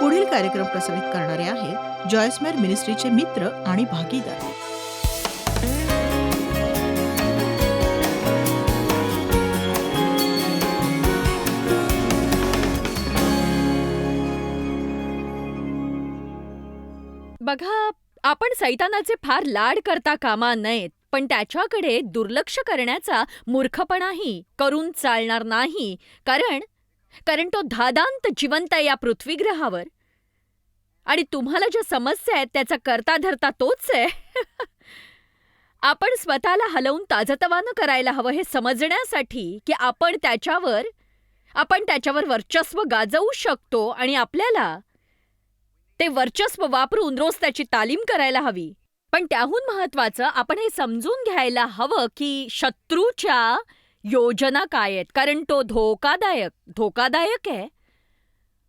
पुढील कार्यक्रम प्रसारित करणारे आहेत जॉयस्मेर मिनिस्ट्रीचे मित्र आणि भागीदार. बघा आपण सैतानाचे फार लाड करता कामा नयेत पण त्याच्याकडे दुर्लक्ष करण्याचा मूर्खपणाही करून चालणार नाही. कारण कारण तो धादांत जिवंत आहे या पृथ्वीग्रहावर. आणि तुम्हाला ज्या समस्या आहेत त्याचा करता धरता तोच आहे. आपण स्वतःला हलवून ताजतवानं करायला हवं हे समजण्यासाठी की आपण त्याच्यावर आपण त्याच्यावर वर्चस्व गाजवू शकतो आणि आपल्याला ते वर्चस्व वापरून रोज त्याची तालीम करायला हवी. पण त्याहून महत्वाचं आपण हे समजून घ्यायला हवं की शत्रूच्या योजना काय आहेत? कारण तो धोकादायक धोकादायक आहे.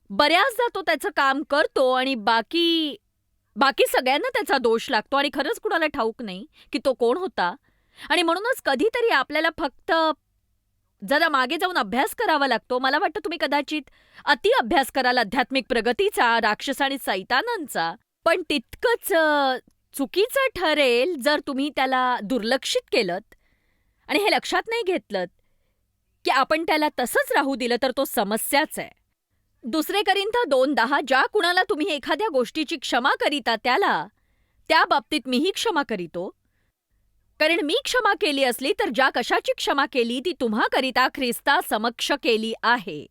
बऱ्याचदा तो त्याचं काम करतो आणि बाकी बाकी सगळ्यांना त्याचा दोष लागतो आणि खरंच कुणाला ठाऊक नाही की तो कोण होता. आणि म्हणूनच कधीतरी आपल्याला फक्त जरा मागे जाऊन अभ्यास करावा लागतो. मला वाटतं तुम्ही कदाचित अति अभ्यास कराल आध्यात्मिक प्रगतीचा राक्षस आणि सैतानांचा. पण तितकंच चुकीचं ठरेल जर तुम्ही त्याला दुर्लक्षित केलं आणि हे लक्षात नाही घेतलं की आपण त्याला तसंच राहू दिलं तर तो समस्याच आहे. दुसरे करीन दोन दहा ज्या कुणाला तुम्ही एखाद्या गोष्टीची क्षमा करीता त्याला त्या बाबतीत मीही क्षमा करीतो. कारण मी क्षमा केली असली तर ज्या कशाची क्षमा केली ती तुम्हा करिता ख्रिस्ता समक्ष केली आहे.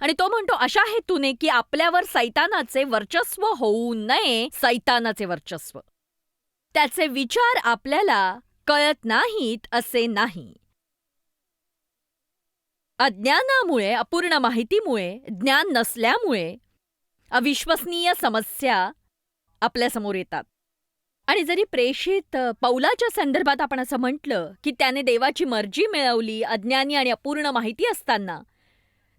आणि तो म्हणतो अशा हेतूने की आपल्यावर सैतानाचे वर्चस्व होऊ नये सैतानाचे वर्चस्व. त्याचे विचार आपल्याला कळत नाहीत असे नाही. अज्ञानामुळे अपूर्ण माहितीमुळे ज्ञान नसल्यामुळे अविश्वसनीय समस्या आपल्यासमोर येतात. आणि जरी प्रेषित पौलाच्या संदर्भात आपण असं म्हटलं की त्याने देवाची मर्जी मिळवली अज्ञानी आणि अपूर्ण माहिती असताना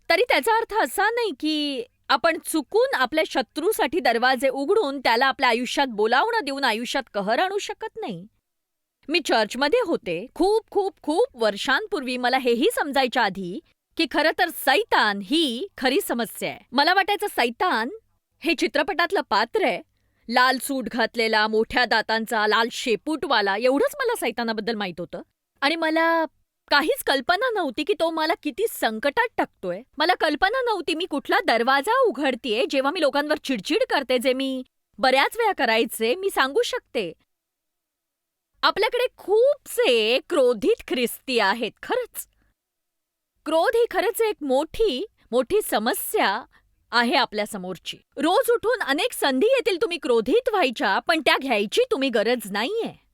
तरी त्याचा अर्थ असा नाही की आपण चुकून आपल्या शत्रूसाठी दरवाजे उघडून त्याला आपल्या आयुष्यात बोलावणं देऊन आयुष्यात कहर आणू शकत नाही. मी चर्चमध्ये होते खूप खूप खूप वर्षांपूर्वी मला हेही समजायच्या आधी की खरं तर सैतान ही खरी समस्या आहे. मला वाटायचं सैतान हे चित्रपटातलं पात्र आहे. लाल सूट घातलेला मोठ्या दातांचा लाल शेपूटवाला एवढंच मला सैतानाबद्दल माहीत होतं. आणि मला काहीच कल्पना नव्हती की तो मला किती संकटात टाकतोय. मला कल्पना नव्हती मी कुठला दरवाजा उघडतीये जेव्हा मी लोकांवर चिडचिड करते जे मी बऱ्याच वेळा करायचे मी सांगू शकते. आपल्याकडे खूपसे क्रोधित ख्रिस्ती आहेत खरंच. क्रोध ही खरंच एक मोठी मोठी समस्या आहे आपल्या समोरची. रोज उठून अनेक संधी येतील तुम्ही क्रोधित व्हायच्या पण त्या घ्यायची तुम्ही गरज नाहीये.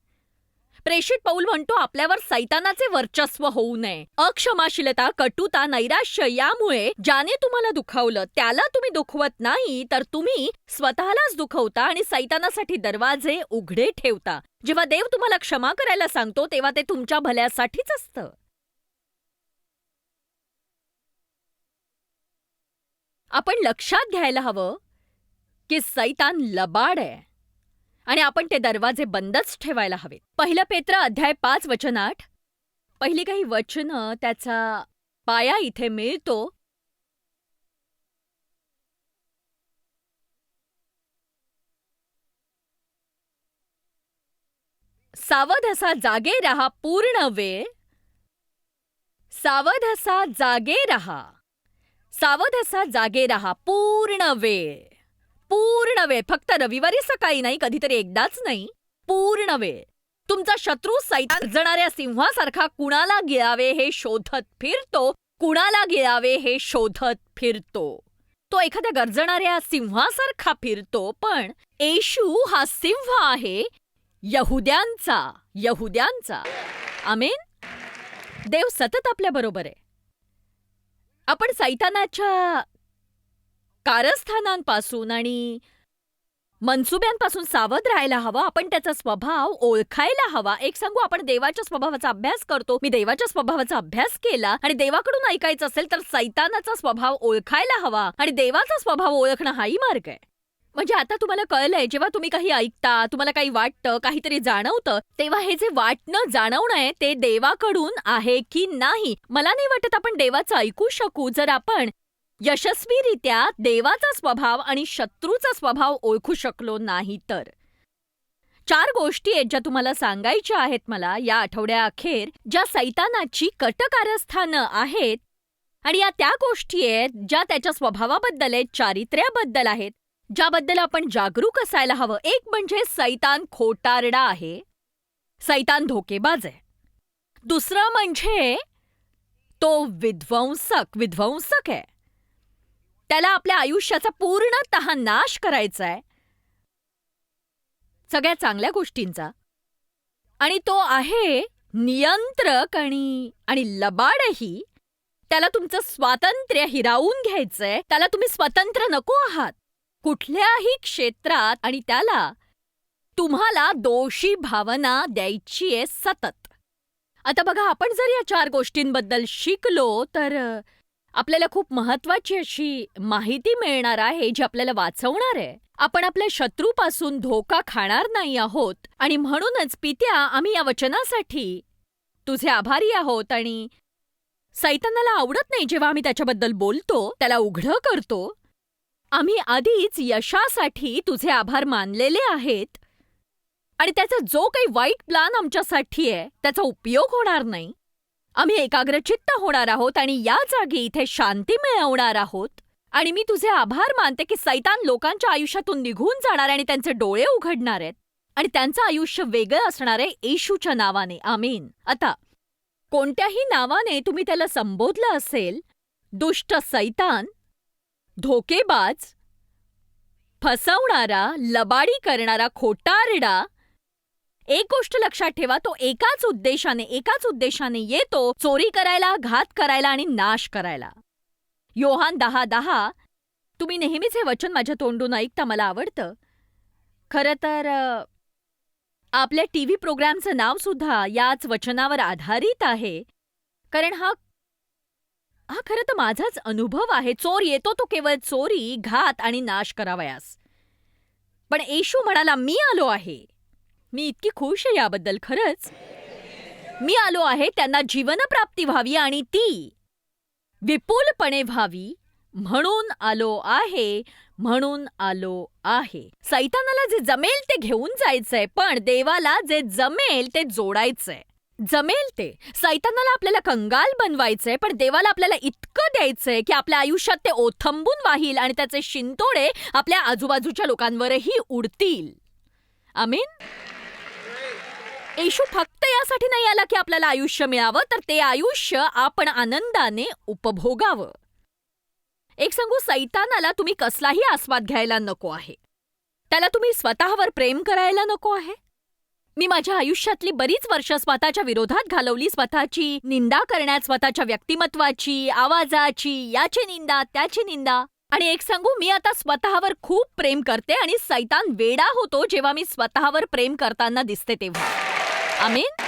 प्रेषित पौल म्हणतो आपल्यावर सैतानाचे वर्चस्व होऊ नये. अक्षमाशीलता कटुता नैराश्य यामुळे ज्याने तुम्हाला दुखावलं त्याला तुम्ही दुखवत नाही तर तुम्ही स्वतःलाच दुखवता आणि सैतानासाठी दरवाजे उघडे ठेवता. जेव्हा देव तुम्हाला क्षमा करायला सांगतो तेव्हा ते तुमच्या भल्यासाठीच असतं. आपण लक्षात घ्यायला हवं की सैतान लबाड आहे. आणि आपण ते दरवाजे बंदच ठेवायला हवेत पहिलं पेत्र अध्याय पाच वचन आठ. पहिली काही वचनं त्याचा पाया इथे मिळतो. सावध असा जागे रहा पूर्ण वेळ. सावध असा जागे रहा. सावध असा जागे रहा पूर्ण वेळ. पूर्ण वेळ फक्त रविवारी सकाळी नाही कधीतरी एकदाच नाही पूर्ण वेळ तुमचा शत्रू सैतान जणाऱ्या सिंहासारखा कुणाला गिळावे हे शोधत फिरतो कुणाला गिळावे हे शोधत फिरतो. तो एखाद्या गरजणाऱ्या सिंहासारखा फिरतो पण येशू हा सिंह आहे यहुद्यांचा यहुद्यांचा. आमेन? देव सतत आपल्या बरोबर. आहे आपण सैतानाच्या कारस्थानांपासून आणि मनसुब्यांपासून सावध राहायला हवं. आपण त्याचा स्वभाव ओळखायला हवा. एक सांगू आपण देवाच्या स्वभावाचा अभ्यास करतो. मी देवाच्या स्वभावाचा अभ्यास केला आणि देवाकडून ऐकायचं असेल तर सैतानाचा स्वभाव ओळखायला हवा आणि देवाचा स्वभाव ओळखणं हाही मार्ग आहे. म्हणजे आता तुम्हाला कळलंय जेव्हा तुम्ही काही ऐकता तुम्हाला काही वाटतं काहीतरी जाणवतं तेव्हा हे जे वाटणं जाणवणं आहे ते देवाकडून आहे की नाही? मला नाही वाटत आपण देवाचं ऐकू शकू. जर आपण यशस्वीरित्या देवाचा स्वभाव आणि शत्रूचा स्वभाव ओळखू शकलो नाही तर. चार गोष्टी आहेत ज्या तुम्हाला सांगायच्या आहेत मला या आठवड्याअखेर ज्या सैतानाची कटकारस्थानं आहेत आणि या त्या गोष्टी आहेत ज्या त्याच्या स्वभावाबद्दल आहेत चारित्र्याबद्दल आहेत ज्याबद्दल आपण जागरूक असायला हवं. एक म्हणजे सैतान खोटारडा आहे. सैतान धोकेबाज आहे. दुसरं म्हणजे तो विध्वंसक विध्वंसक आहे. त्याला आपल्या आयुष्याचा पूर्णतः नाश करायचाय. सगळ्या चांगल्या गोष्टींचा. आणि तो आहे नियंत्रक आणि आणि लबाडही. त्याला तुमचं स्वातंत्र्य हिरावून घ्यायचंय. त्याला तुम्ही स्वतंत्र नको आहात. कुठल्याही क्षेत्रात आणि त्याला तुम्हाला दोषी भावना द्यायची आहे सतत. आता बघा आपण जर या चार गोष्टींबद्दल शिकलो तर आपल्याला खूप महत्वाची अशी माहिती मिळणार आहे जी आपल्याला वाचवणार आहे. आपण आपल्या शत्रूपासून धोका खाणार नाही आहोत आणि म्हणूनच पित्या आम्ही या वचनासाठी तुझे आभारी आहोत आणि सैतानाला आवडत नाही जेव्हा आम्ही त्याच्याबद्दल बोलतो त्याला उघडं करतो. आम्ही आधीच यशासाठी तुझे आभार मानलेले आहेत आणि त्याचा जो काही वाईट प्लान आमच्यासाठी आहे त्याचा उपयोग होणार नाही. आम्ही एकाग्रचित्त होणार आहोत आणि या जागी इथे शांती मिळवणार आहोत. आणि मी तुझे आभार मानते की सैतान लोकांच्या आयुष्यातून निघून जाणार आणि त्यांचे डोळे उघडणार आहेत. आणि त्यांचं आयुष्य वेगळं असणार आहे येशूच्या नावाने. आमीन. आता कोणत्याही नावाने तुम्ही त्याला संबोधलं असेल दुष्ट सैतान धोकेबाज फसवणारा लबाडी करणारा खोटारडा एक गोष्ट लक्षात ठेवा तो एकाच उद्देशाने एकाच उद्देशाने येतो चोरी करायला घात करायला आणि नाश करायला. योहान दहा दहा तुम्ही नेहमीच हे वचन माझ्या तोंडून ऐकता मला आवडतं. खरं तर आपल्या टी व्ही प्रोग्रामचं नावसुद्धा याच वचनावर आधारित आहे. कारण हा हा खरं तर माझाच अनुभव आहे. चोर येतो तो केवळ चोरी घात आणि नाश करावयास. पण येशू म्हणाला मी आलो आहे. मी इतकी खुश आहे याबद्दल खरंच. मी आलो आहे त्यांना जीवनप्राप्ती व्हावी आणि ती विपुलपणे व्हावी म्हणून आलो आहे म्हणून आलो आहे. सैतानाला जे जमेल ते घेऊन जायचंय पण देवाला जे जमेल ते जोडायचंय. जमेल ते. सैतानाला आपल्याला कंगाल बनवायचंय पण देवाला आपल्याला इतकं द्यायचंय की आपल्या आयुष्यात ते ओथंबून वाहील आणि त्याचे शिंतोडे आपल्या आजूबाजूच्या लोकांवरही उडतील. आमीन? येशू फक्त यासाठी नाही आला की आपल्याला आयुष्य मिळावं तर ते आयुष्य आपण आनंदाने उपभोगावं. एक सांगू सैतानाला तुम्ही कसलाही आस्वाद घ्यायला नको आहे. त्याला तुम्ही स्वतःवर प्रेम करायला नको आहे. मी माझ्या आयुष्यातली बरीच वर्ष स्वतःच्या विरोधात घालवली स्वतःची निंदा करण्यात स्वतःच्या व्यक्तिमत्वाची आवाजाची याची निंदा त्याची निंदा. आणि एक सांगू मी आता स्वतःवर खूप प्रेम करते आणि सैतान वेडा होतो जेव्हा मी स्वतःवर प्रेम करताना दिसते तेव्हा. आमीन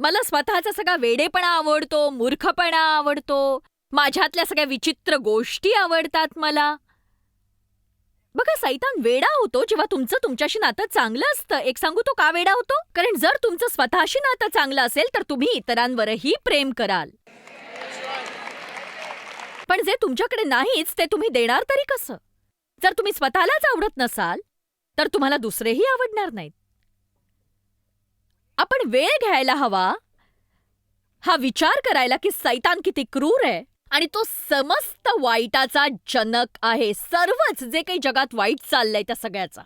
मला स्वतःचा सगळा वेडेपणा आवडतो मूर्खपणा आवडतो. माझ्यातल्या सगळ्या विचित्र गोष्टी आवडतात मला. बघा सैतान वेडा होतो जेव्हा तुमचं तुमच्याशी नातं चांगलं असतं. एक सांगू तो का वेडा होतो? कारण जर तुमचं स्वतःशी नातं चांगलं असेल तर तुम्ही इतरांवरही प्रेम कराल. पण जे तुमच्याकडे नाहीच ते तुम्ही देणार तरी कसं? जर तुम्ही स्वतःलाच आवडत नसाल तर तुम्हाला दुसरेही आवडणार नाहीत. आपण वेळ घ्यायला हवा. हा विचार करायला की सैतान किती क्रूर आहे. आणि तो समस्त वाईटाचा जनक आहे. सर्वच जे काही जगात वाईट चाललंय त्या सगळ्याचा.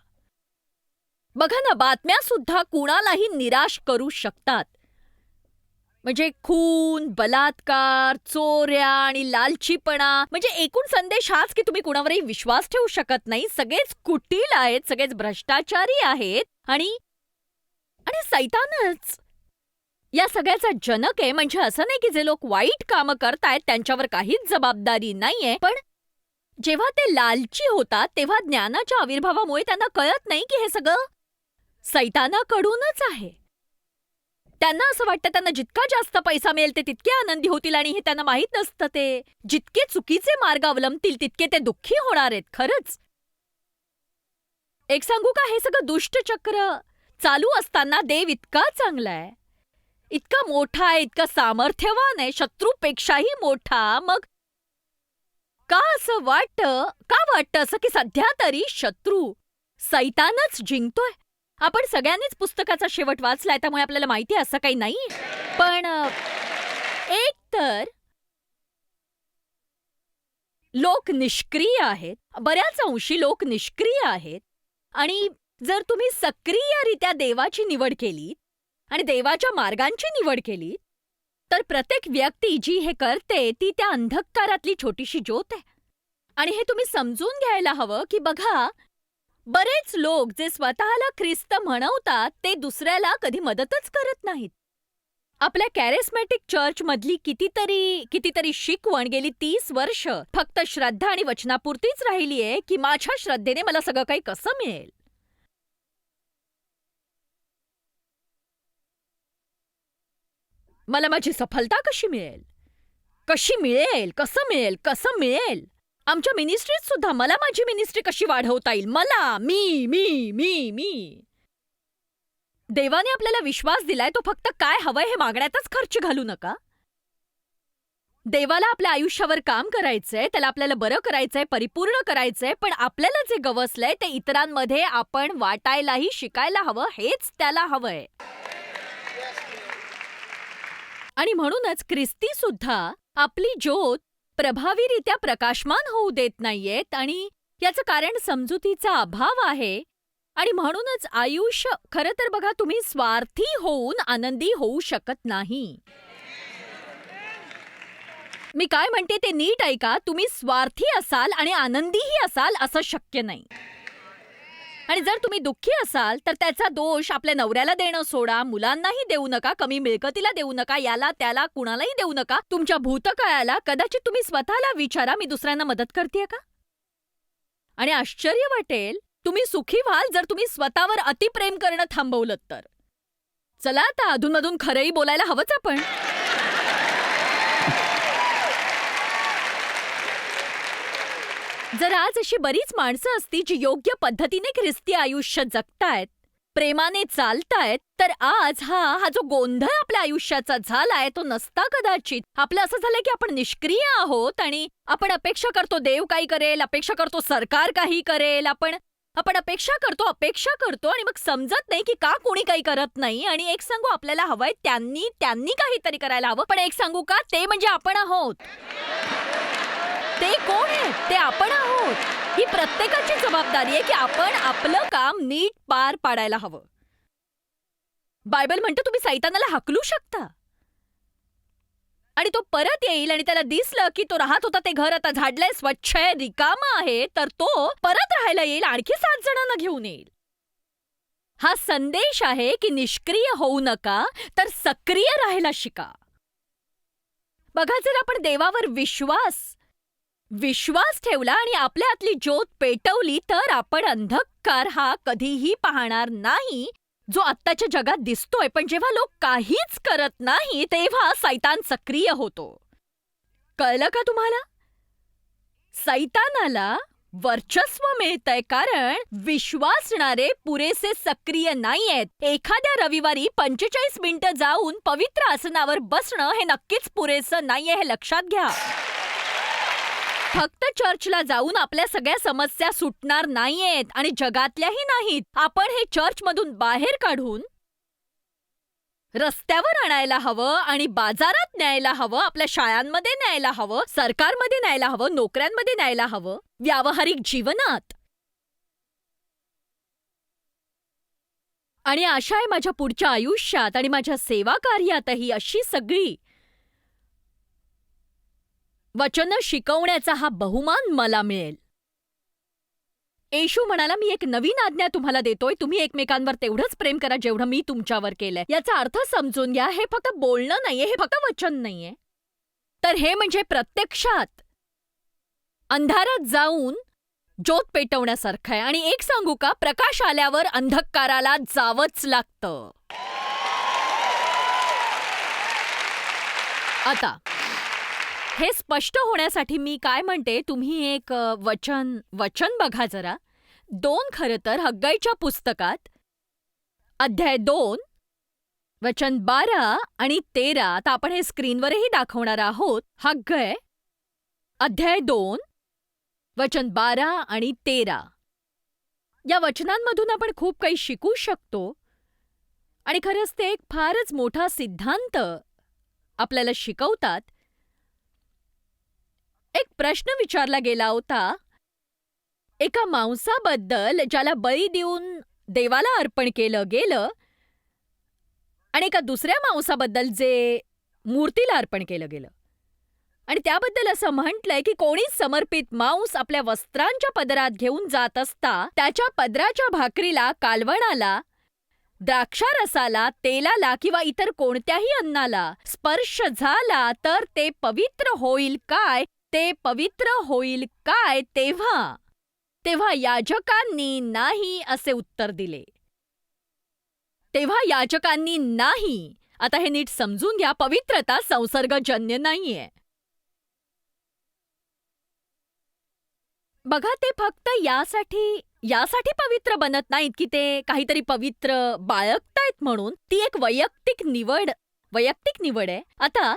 बघा ना बातम्या सुद्धा कुणालाही निराश करू शकतात. म्हणजे खून बलात्कार चोऱ्या आणि लालचीपणा. म्हणजे एकूण संदेश हाच की तुम्ही कुणावरही विश्वास ठेवू शकत नाही. सगळेच कुटील आहेत सगळेच भ्रष्टाचारी आहेत आणि आणि सैतानच. या सगळ्याचा जनक आहे म्हणजे असं नाही की जे लोक वाईट कामं करतायत त्यांच्यावर काहीच जबाबदारी नाहीये पण जेव्हा ते लालची होतात तेव्हा ज्ञानाच्या आविर्भावामुळे त्यांना कळत नाही की हे सगळं सैतानाकडूनच आहे. त्यांना असं वाटतं त्यांना जितका जास्त पैसा मिळेल ते तितके आनंदी होतील आणि हे त्यांना माहीत नसतं ते. जितके चुकीचे मार्ग अवलंबतील तितके ते दुःखी होणार आहेत खरंच. एक सांगू का हे सगळं दुष्टचक्र चालू असताना देव इतका चांगला आहे इतका मोठा आहे इतका सामर्थ्यवान आहे शत्रूपेक्षाही मोठा. मग का असं वाटतं का वाटतं असं की सध्या तरी शत्रू सैतानच जिंकतोय? आपण सगळ्यांनीच पुस्तकाचा शेवट वाचलाय त्यामुळे आपल्याला माहिती असं काही नाही. पण एक तर लोक निष्क्रिय आहेत. बऱ्याच अंशी लोक निष्क्रिय आहेत. आणि जर तुम्ही सक्रियरित्या देवाची निवड केली आणि देवाच्या मार्गांची निवड केली तर प्रत्येक व्यक्ती जी हे करते ती त्या अंधकारातली छोटीशी ज्योत आहे. आणि हे तुम्ही समजून घ्यायला हवं की बघा बरेच लोक जे स्वतःला ख्रिस्त म्हणवतात ते दुसऱ्याला कधी मदतच करत नाहीत. आपल्या कॅरेस्मॅटिक चर्चमधली कितीतरी कितीतरी शिकवण गेली तीस वर्ष फक्त श्रद्धा आणि वचनापुरतीच राहिली आहे की माझ्या श्रद्धेने मला सगळं काही कसं मिळेल? मला माझी सफलता कशी मिळेल? कशी मिळेल? कसं मिळेल? कसं मिळेल? आमच्या मिनिस्ट्रीत सुद्धा मला माझी मिनिस्ट्री कशी वाढवता येईल? मला मी मी मी मी. देवाने आपल्याला विश्वास दिलाय तो फक्त काय हवंय हे मागण्यातच खर्च घालू नका. देवाला आपल्या आयुष्यावर काम करायचंय त्याला आपल्याला बरं करायचंय परिपूर्ण करायचंय पण आपल्याला जे गवसलंय ते इतरांमध्ये आपण वाटायलाही शिकायला हवं हेच त्याला हवंय. आणि म्हणूनच ख्रिस्ती सुद्धा आपली ज्योत प्रभावीरित्या प्रकाशमान होऊ देत नाहीयेत आणि याचं कारण समजुतीचा अभाव आहे. आणि म्हणूनच आयुष्य खरं तर बघा तुम्ही स्वार्थी होऊन आनंदी होऊ शकत नाही. मी काय म्हणते ते नीट ऐका तुम्ही स्वार्थी असाल आणि आनंदीही असाल असं शक्य नाही. आणि जर तुम्ही दुःखी असाल तर त्याचा दोष आपल्या नवऱ्याला देणं सोडा मुलांनाही देऊ नका कमी मिळकतीला देऊ नका याला त्याला कुणालाही देऊ नका. तुमच्या भूतकाळाला कदाचित तुम्ही स्वतःला विचारा मी दुसऱ्यांना मदत करते का? आणि आश्चर्य वाटेल तुम्ही सुखी व्हाल जर तुम्ही स्वतःवर अतिप्रेम करणं थांबवलं तर. चला आता अधूनमधून खरंही बोलायला हवंच आपण. जर आज अशी बरीच माणसं असती जी योग्य पद्धतीने ख्रिस्ती आयुष्य जगतायत प्रेमाने चालतायत तर आज हा हा जो गोंधळ आपल्या आयुष्याचा झालाय तो नसता कदाचित. आपलं असं झालंय की आपण निष्क्रिय आहोत आणि आपण अपेक्षा करतो देव काही करेल अपेक्षा करतो सरकार काही करेल आपण आपण अपेक्षा करतो अपेक्षा करतो आणि मग समजत नाही की का कोणी काही करत नाही आणि एक सांगू आपल्याला हवंय त्यांनी त्यांनी काहीतरी करायला हवं. पण एक सांगू का? ते म्हणजे आपण आहोत. ते कोण आहेत ते आपण आहोत. ही प्रत्येकाची जबाबदारी आहे की आपण आपलं काम नीट पार पाडायला हवं. बायबल म्हणतो तुम्ही सैतानाला हकलू शकता. आणि तो परत येईल आणि त्याला दिसलं की तो राहत होता ते घर. आता झाडलंय स्वच्छ आहे रिकामा आहे तर तो परत राहायला येईल आणखी सात जणांना घेऊन येईल. हा संदेश आहे की निष्क्रिय होऊ नका तर सक्रिय राहायला शिका. बघा जर आपण देवावर विश्वास विश्वास ठेवला आणि आपल्या आतली ज्योत पेटवली तर आपण अंधकार हा कधीही पाहणार नाही जो आत्ताच्या जगात दिसतोय. पण जेव्हा लोक काहीच करत नाही तेव्हा सैतान सक्रिय होतो. कळलं का तुम्हाला? सैतानाला वर्चस्व मिळतंय कारण विश्वासणारे पुरेसे सक्रिय नाहीयेत. एखाद्या रविवारी पंचेचाळीस मिनिटं जाऊन पवित्र आसनावर बसणं हे नक्कीच पुरेसं नाहीये हे लक्षात घ्या. फक्त चर्चला जाऊन आपल्या सगळ्या समस्या सुटणार नाहीयेत आणि जगातल्याही नाहीत. आपण हे चर्चमधून बाहेर काढून रस्त्यावर आणायला हवं आणि बाजारात न्यायला हवं आपल्या शाळांमध्ये न्यायला हवं सरकारमध्ये न्यायला हवं नोकऱ्यांमध्ये न्यायला हवं. व्यावहारिक जीवनात. आणि आशा आहे माझ्या पुढच्या आयुष्यात आणि माझ्या सेवा कार्यातही अशी सगळी वचनं शिकवण्याचा हा बहुमान मला मिळेल. येशू म्हणाला मी एक नवीन आज्ञा तुम्हाला देतोय. तुम्ही एकमेकांवर तेवढंच प्रेम करा जेवढं मी तुमच्यावर केलंय. याचा अर्थ समजून घ्या हे फक्त बोलणं नाहीये हे फक्त वचन नाहीये. तर हे म्हणजे प्रत्यक्षात अंधारात जाऊन ज्योत पेटवण्यासारखं आहे. आणि एक सांगू का? प्रकाश आल्यावर अंधकाराला जावंच लागतं. आता हे स्पष्ट होण्यासाठी मी काय म्हणते तुम्ही एक वचन वचन बघा जरा. दोन खरं तर हग्गाईच्या पुस्तकात अध्याय दोन वचन बारा आणि तेरा आता आपण हे स्क्रीनवरही दाखवणार आहोत हग्गय अध्याय दोन वचन बारा आणि तेरा. या वचनांमधून आपण खूप काही शिकू शकतो. आणि खरंच ते एक फारच मोठा सिद्धांत आपल्याला शिकवतात. एक प्रश्न विचारला गेला होता. एका मांसाबद्दल ज्याला बळी देऊन देवाला अर्पण केलं गेलं आणि एका दुसऱ्या मांसाबद्दल जे मूर्तीला अर्पण केलं गेलं. आणि त्याबद्दल असं म्हटलंय की कोणीच समर्पित मांस आपल्या वस्त्रांच्या पदरात घेऊन जात असता त्याच्या पदराच्या भाकरीला कालवणाला द्राक्षारसाला तेलाला किंवा इतर कोणत्याही अन्नाला स्पर्श झाला तर ते पवित्र होईल काय ते पवित्र होईल काय तेव्हा? तेव्हा याजकांनी नाही असे उत्तर दिले. तेव्हा याजकांनी नाही. आता हे नीट समजून घ्या पवित्रता संसर्गजन्य नाहीये. बघा ते फक्त यासाठी यासाठी पवित्र बनत नाहीत की ते काहीतरी पवित्र बाळगतायत म्हणून. ती एक वैयक्तिक निवड वैयक्तिक निवड आहे. आता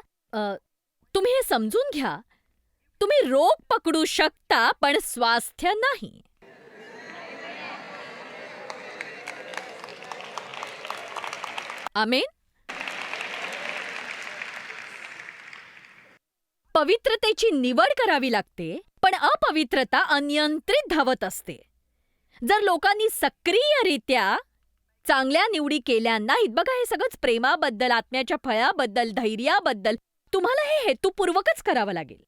तुम्ही हे समजून घ्या. तुम्ही रोग पकडू शकता पण स्वास्थ्य नाही. आमेन. पवित्रतेची निवड करावी लागते पण अपवित्रता अनियंत्रित धावत असते. जर लोकांनी सक्रियरित्या चांगल्या निवडी केल्या नाहीत बघा हे सगळंच प्रेमाबद्दल आत्म्याच्या फळाबद्दल धैर्याबद्दल तुम्हाला हे हेतुपूर्वकच करावं लागेल.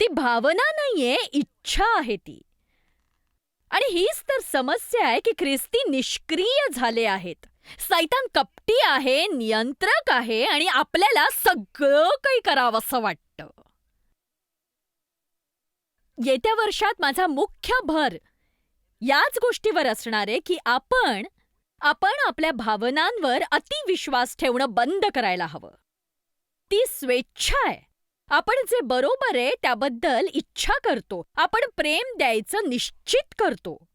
ती भावना नाहीये इच्छा आहे ती. आणि हीच तर समस्या आहे की ख्रिस्ती निष्क्रिय झाले आहेत. सैतान कपटी आहे नियंत्रक आहे आणि आपल्याला सगळं काही करावंसं वाटतं. येत्या वर्षात माझा मुख्य भर याच गोष्टीवर असणार आहे की आपण आपण आपल्या भावनांवर अतिविश्वास ठेवणं बंद करायला हवं. ती स्वेच्छा आहे. आपण जे बरोबर आहे त्याबद्दल इच्छा करतो. आपण प्रेम द्यायचं निश्चित करतो.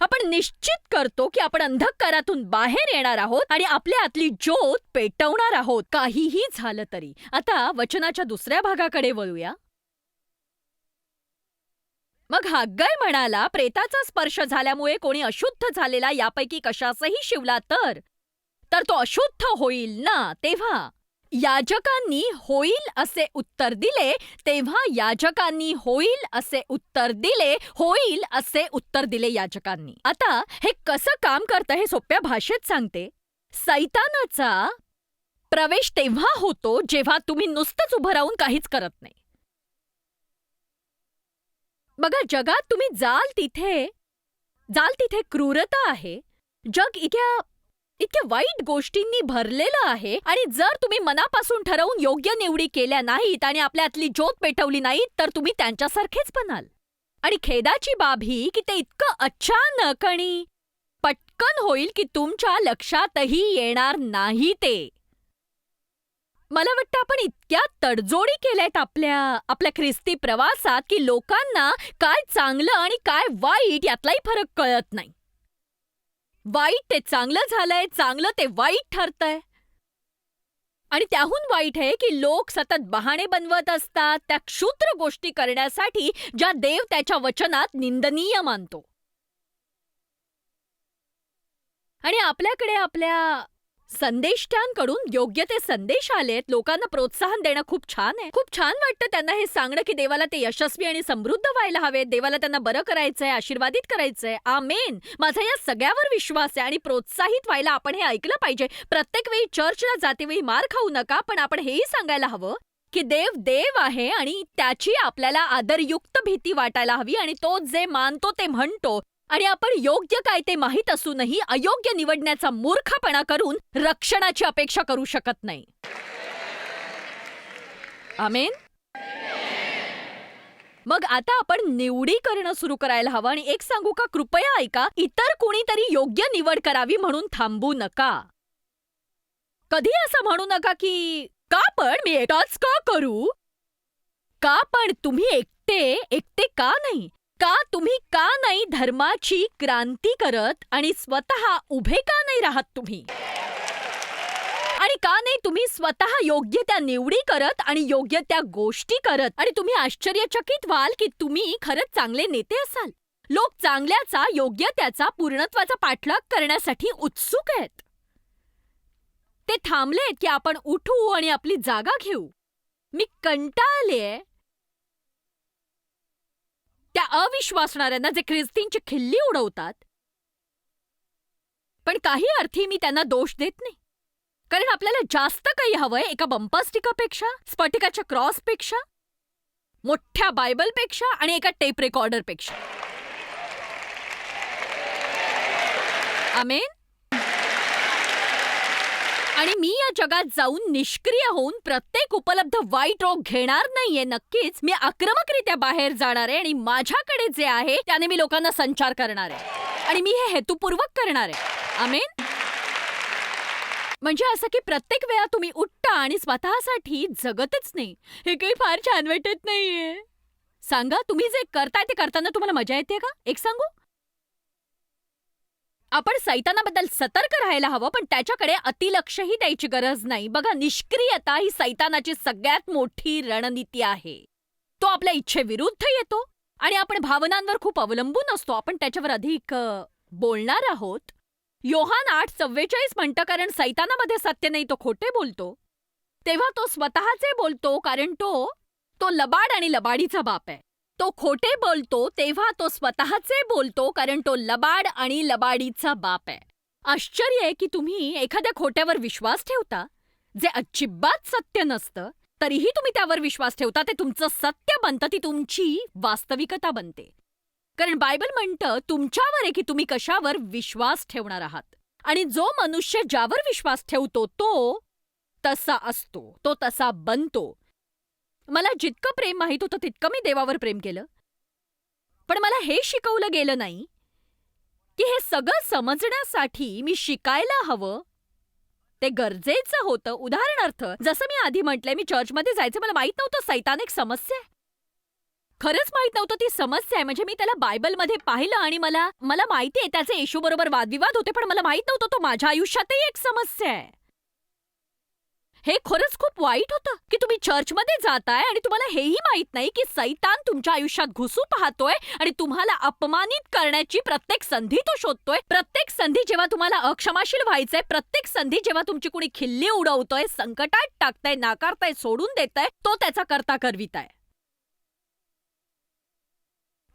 आपण निश्चित करतो की आपण अंधकारातून बाहेर येणार आहोत आणि आपल्या आतली ज्योत पेटवणार आहोत. काहीही झालं तरी. आता वचनाच्या दुसऱ्या भागाकडे वळूया. मग हाग्गाय म्हणाला प्रेताचा स्पर्श झाल्यामुळे कोणी अशुद्ध झालेला यापैकी कशासही शिवला तर? तर तो अशुद्ध होईल ना तेव्हा? याजकांनी होईल असे उत्तर दिले तेव्हा याजकांनी होईल असे उत्तर दिले होईल असे उत्तर दिले याजकांनी. आता हे कसं काम करतं हे सोप्या भाषेत सांगते. सैतानाचा प्रवेश तेव्हा होतो जेव्हा तुम्ही नुसतंच उभं राहून काहीच करत नाही. बघा जगात तुम्ही जाल तिथे जाल तिथे क्रूरता आहे. जग इतक्या इतक्या वाईट गोष्टींनी भरलेलं आहे आणि जर तुम्ही मनापासून ठरवून योग्य निवडी केल्या नाहीत आणि आपल्यातली ज्योत पेटवली नाहीत तर तुम्ही त्यांच्यासारखेच बनाल. आणि खेदाची बाब ही की ते इतकं अचानक आणि पटकन होईल की तुमच्या लक्षातही येणार नाही ते. मला वाटतं आपण इतक्या तडजोडी केल्यात आपल्या आपल्या ख्रिस्ती प्रवासात की लोकांना काय चांगलं आणि काय वाईट यातलाही फरक कळत नाही. वाईट ते चांगलं झालंय चांगलं ते वाईट ठरतंय. आणि त्याहून वाईट आहे की लोक सतत बहाणे बनवत असतात त्या क्षुद्र गोष्टी करण्यासाठी ज्या देव त्याच्या वचनात निंदनीय मानतो. आणि आपल्याकडे आपल्या संदेष्ट्यांकडून योग्य ते संदेश आलेत. लोकांना प्रोत्साहन देणं खूप छान आहे. खूप छान वाटतं त्यांना हे सांगणं की देवाला ते यशस्वी आणि समृद्ध व्हायला हवेत. देवाला त्यांना बरं करायचंय आशीर्वादित करायचंय. आमेन. माझा या सगळ्यावर विश्वास आहे आणि प्रोत्साहित व्हायला आपण हे ऐकलं पाहिजे. प्रत्येक वेळी चर्चला जातेवेळी मार खाऊ नका पण आपण हेही सांगायला हवं की देव देव आहे आणि त्याची आपल्याला आदरयुक्त भीती वाटायला हवी आणि तो जे मानतो ते म्हणतो. आणि आपण योग्य काय ते माहीत असूनही अयोग्य निवडण्याचा मूर्खपणा करून रक्षणाची अपेक्षा करू शकत नाही. आमेन? मग आता आपण निवडी करणं सुरू करायला हवं आणि एक सांगू का कृपया ऐका इतर कोणीतरी योग्य निवड करावी म्हणून थांबू नका. कधी असं म्हणू नका की का पण मी एकटाच का करू? का पण तुम्ही एकटे एकटे का नाही? का तुम्ही का नाही धर्माची क्रांती करत आणि स्वतः उभे का नाही राहत तुम्ही? आणि का नाही तुम्ही स्वतः योग्य त्या निवडी करत आणि योग्य त्या गोष्टी करत? आणि तुम्ही आश्चर्यचकित व्हाल की तुम्ही खरंच चांगले नेते असाल. लोक चांगल्याचा योग्य त्याचा पूर्णत्वाचा पाठलाग करण्यासाठी उत्सुक आहेत. ते थांबलेत की आपण उठू आणि आपली जागा घेऊ. मी कंटाळले त्या अविश्वासणाऱ्यांना जे ख्रिस्तींची खिल्ली उडवतात. पण काही अर्थी मी त्यांना दोष देत नाही. कारण आपल्याला जास्त काही हवंय एका बंपास्टिकापेक्षा स्फटिकाच्या क्रॉसपेक्षा मोठ्या बायबलपेक्षा आणि एका टेप रेकॉर्डरपेक्षा आमेन? आणि मी या जगात जाऊन निष्क्रिय होऊन प्रत्येक उपलब्ध वाईट रोग घेणार नाहीये नक्कीच. मी आक्रमकरित्या बाहेर जाणार आहे आणि माझ्याकडे जे आहे त्याने मी लोकांना संचार करणार आहे. आणि मी हे हेतुपूर्वक करणार आहे. आमेन? म्हणजे असं की प्रत्येक वेळा तुम्ही उठता आणि स्वतःसाठी जगतच नाही. हे काही फार छान वाटत नाहीये. सांगा तुम्ही जे करताय ते करताना तुम्हाला मजा येते का? एक सांगू? आपण सैतानाबद्दल सतर्क राहायला हवं पण त्याच्याकडे अतिलक्षही द्यायची गरज नाही. बघा निष्क्रियता ही सैतानाची सगळ्यात मोठी रणनीती आहे. तो आपल्या इच्छेविरुद्ध येतो आणि आपण भावनांवर खूप अवलंबून असतो. आपण त्याच्यावर अधिक बोलणार आहोत. योहान आठ चव्वेचाळीस म्हणतं कारण सैतानामध्ये सत्य नाही तो खोटे बोलतो. तेव्हा तो स्वतःचे बोलतो कारण तो तो लबाड आणि लबाडीचा बाप आहे. तो खोटे बोलतो तेव्हा तो स्वतःचे बोलतो कारण तो लबाड आणि लबाडीचा बाप आहे. आश्चर्य आहे की तुम्ही एखाद्या खोट्यावर विश्वास ठेवता जे अजिबात सत्य नसतं तरीही तुम्ही त्यावर विश्वास ठेवता ते तुमचं सत्य बनतं ती तुमची वास्तविकता बनते. कारण बायबल म्हणतं तुमच्यावर आहे की तुम्ही कशावर विश्वास ठेवणार आहात. आणि जो मनुष्य ज्यावर विश्वास ठेवतो तो तसा असतो तो तसा बनतो. मला जितकं प्रेम माहीत होतं तितकं मी देवावर प्रेम केलं. पण मला हे शिकवलं गेलं नाही की हे सगळं समजण्यासाठी मी शिकायला हवं. ते गरजेचं होतं. उदाहरणार्थ जसं मी आधी म्हटलंय मी चर्चमध्ये जायचं मला माहीत नव्हतं सैतान एक समस्या आहे. खरंच माहीत नव्हतं ती समस्या आहे. म्हणजे मी त्याला बायबलमध्ये पाहिलं आणि मला मला माहिती आहे त्याचे येशू बरोबर वादविवाद होते पण मला माहीत नव्हतं तो माझ्या आयुष्यातही एक समस्या आहे. हे खरंच खूप वाईट होतं की तुम्ही चर्चमध्ये जाताय आणि तुम्हाला हेही माहीत नाही की सैतान तुमच्या आयुष्यात घुसू पाहतोय आणि तुम्हाला अपमानित करण्याची प्रत्येक संधी तो शोधतोय. प्रत्येक संधी जेव्हा तुम्हाला अक्षमाशील व्हायचंय प्रत्येक संधी जेव्हा तुमची कुणी खिल्ली उडवतोय संकटात टाकताय नाकारताय सोडून देताय तो त्याचा करता करविताय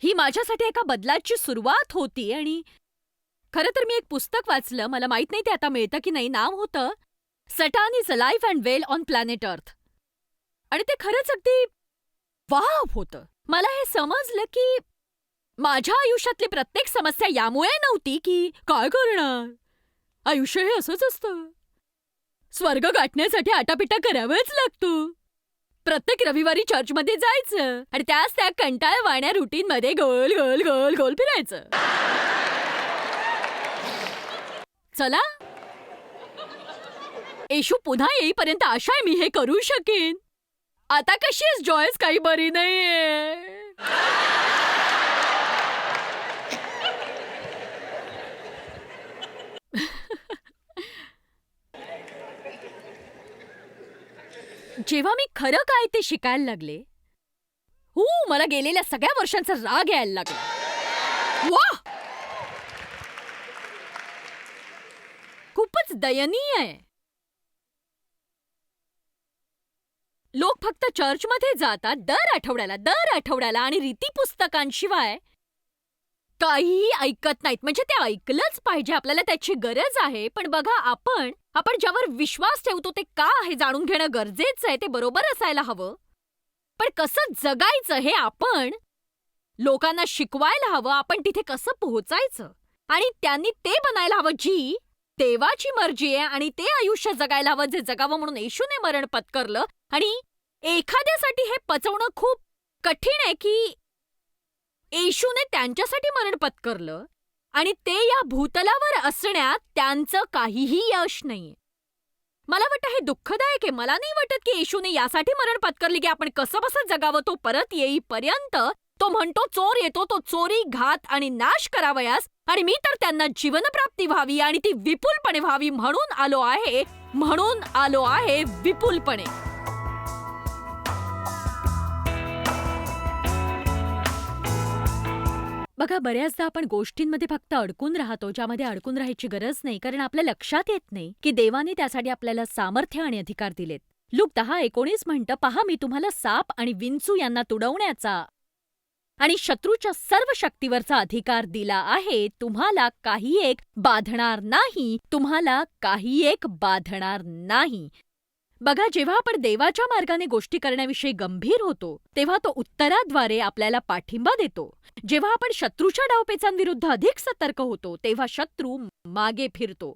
ही माझ्यासाठी एका बदलाची सुरुवात होती आणि खरं तर मी एक पुस्तक वाचलं. मला माहीत नाही ते आता मिळतं की नाही. नाव होतं Satan is alive and well on planet Earth आणि ते खरंच अगदी वाव होतं. मला हे समजलं की माझ्या आयुष्यातली प्रत्येक समस्या यामुळे नव्हती की काय करणार? आयुष्य हे असंच असतं. स्वर्ग गाठण्यासाठी आटापिटा करावाच लागतो. प्रत्येक रविवारी चर्चमध्ये जायचं आणि त्याच त्या कंटाळवाण्या रुटीनमध्ये गोल गोल गोल गोल फिरायचं. चला येशू पुन्हा येईपर्यंत आशा आहे मी हे करू शकेन. आता कशी आहेस जॉयस? काही बरी नाहीये. जेव्हा मी खरं काय ते शिकायला लागले हू मला गेलेल्या सगळ्या वर्षांचा राग यायला लागला. वा खूपच दयनीय आहे. लोक फक्त चर्चमध्ये जातात दर आठवड्याला दर आठवड्याला आणि रीती पुस्तकांशिवाय. काहीही ऐकत नाहीत. म्हणजे ते ऐकलंच पाहिजे आपल्याला त्याची गरज आहे. पण बघा आपण आपण ज्यावर विश्वास ठेवतो ते का आहे जाणून घेणं गरजेचं आहे ते बरोबर असायला हवं. पण कसं जगायचं हे आपण लोकांना शिकवायला हवं आपण तिथे कसं पोहोचायचं? आणि त्यांनी ते बनायला हवं जी देवाची मर्जी आहे आणि ते आयुष्य जगायला हवं जे जगावं म्हणून येशूने मरण पत्करलं. आणि एखाद्यासाठी हे पचवणं खूप कठीण आहे की येशूने त्यांच्यासाठी मरण पत्करलं आणि ते या भूतलावर असण्यात त्यांचं काहीही यश नाहीये. मला वाटतं हे दुःखदायक आहे. मला नाही वाटत की येशूने यासाठी मरण पत्करली की आपण कसं बसं जगावं तो परत येईपर्यंत तो म्हणतो चोर येतो तो चोरी घात आणि नाश करावयास आणि मी तर त्यांना जीवनप्राप्ती व्हावी आणि ती विपुलपणे व्हावी म्हणून आलो आहे म्हणून आलो आहे विपुलपणे. बघा बऱ्याचदा आपण गोष्टींमध्ये फक्त अडकून राहतो ज्यामध्ये अडकून राहायची गरज नाही कारण आपल्या लक्षात येत नाही की देवाने त्यासाठी आपल्याला सामर्थ्य आणि अधिकार दिलेत. लूक दहा एकोणीस म्हणतं पहा मी तुम्हाला साप आणि विंचू यांना तुडवण्याचा आणि शत्रूच्या सर्व शक्तीवरचा अधिकार दिला आहे तुम्हाला काही एक बाधणार नाही तुम्हाला काही एक बाधणार नाही. बघा जेव्हा आपण देवाच्या मार्गाने गोष्टी करण्याविषयी गंभीर होतो तेव्हा तो उत्तराद्वारे आपल्याला पाठिंबा देतो. जेव्हा आपण शत्रूच्या डावपेचांविरुद्ध अधिक सतर्क होतो तेव्हा शत्रू मागे फिरतो.